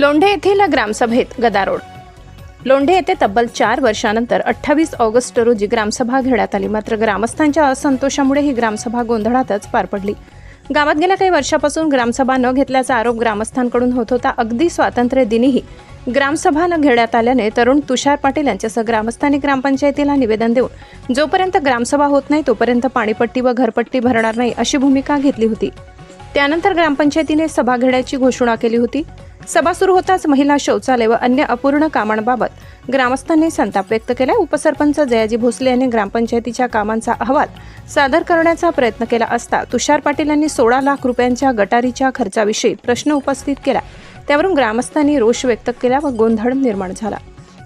लोंढे येथील ग्रामसभेत गदारोळ. लोंढे येथे तब्बल चार वर्षानंतर अठ्ठावीस ऑगस्ट रोजी ग्रामसभा घेण्यात आली. मात्र ग्रामस्थांच्या असंतोषामुळे ही ग्रामसभा गोंधळातच पार पडली. गावात गेल्या काही वर्षापासून ग्रामसभा न घेतल्याचा आरोप ग्रामस्थांकडून होत होता. अगदी स्वातंत्र्य दिनीही ग्रामसभा न घेण्यात आल्याने तरुण तुषार पाटील यांच्यासह ग्रामस्थांनी ग्रामपंचायतीला निवेदन देऊन जोपर्यंत ग्रामसभा होत नाही तोपर्यंत पाणीपट्टी व घरपट्टी भरणार नाही अशी भूमिका घेतली होती. त्यानंतर ग्रामपंचायतीने सभा घेण्याची घोषणा केली होती. सभा सुरू होताच महिला शौचालय व अन्य अपूर्ण कामांबाबत ग्रामस्थांनी संताप व्यक्त केला. उपसरपंच जयाजी भोसले यांनी ग्रामपंचायतीच्या कामांचा अहवाल सादर करण्याचा प्रयत्न केला असता तुषार पाटील यांनी सोळा लाख रुपयांच्या गटारीच्या खर्चाविषयी प्रश्न उपस्थित केला. त्यावरून ग्रामस्थांनी रोष व्यक्त केला व गोंधळ निर्माण झाला.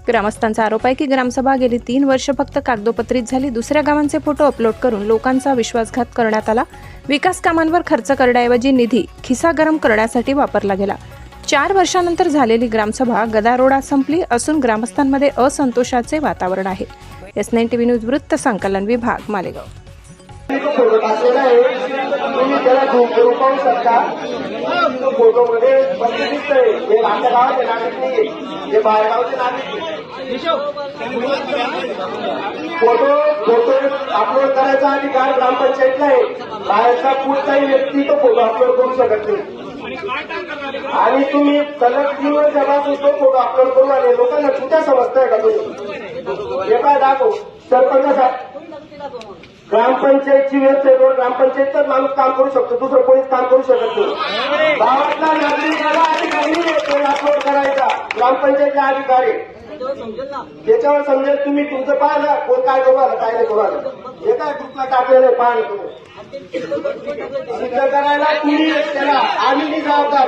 ग्रामस्थांचा आरोप आहे की ग्रामसभा गेली तीन वर्ष फक्त कागदोपत्रित झाली. दुसऱ्या गावांचे फोटो अपलोड करून लोकांचा विश्वासघात करण्यात आला. विकास कामांवर खर्च करण्याऐवजी निधी खिसा गरम करण्यासाठी वापरला गेला. चार वर्षानंतर झालेली ग्रामसभा गदारोडा संपली असून ग्रामस्थांमध्ये असंतोषाचे वातावरण आहे. एस नाईन टीव्ही न्यूज वृत्त संकलन विभाग मालेगाव. फोटो टाकलेला आहे तुम्ही त्याला झूम पाहू शकता तो फोटो मध्ये बंदी दिसतंय हे आमच्या गावाचे नागरिक नाहीये हे बाहेर गावचे नागरिक फोटो फोटो अपलोड करायचा अधिकार ग्रामपंचायतला आहे बाहेरचा कुठलाही व्यक्ती तो फोटो अपलोड करू शकत नाही आणि तुम्ही सलग तीन वर्षापासून तो फोटो अपलोड करू आले लोकांना कुठे समजताय का तुम्ही हे काय दाखव सरपंच साहेब ग्रामपंचायतची वेबसाईटवर ग्रामपंचायतचाच माणूस काम करू शकतो दुसरं कोणीच काम करू शकत नाही. गावातला नागरिकाला अधिकारी नाही अपलोड करायचा? ग्रामपंचायतचा अधिकारी. त्याच्यावर समजेल तुम्ही तुमचं पाहा कोण काय करू आलं काय नाही करू आलं हे काय ग्रुपला टाकलेलं आहे पाहा तुम्ही. सिद्ध करायला तुम्ही त्याला आम्ही जबाबदार.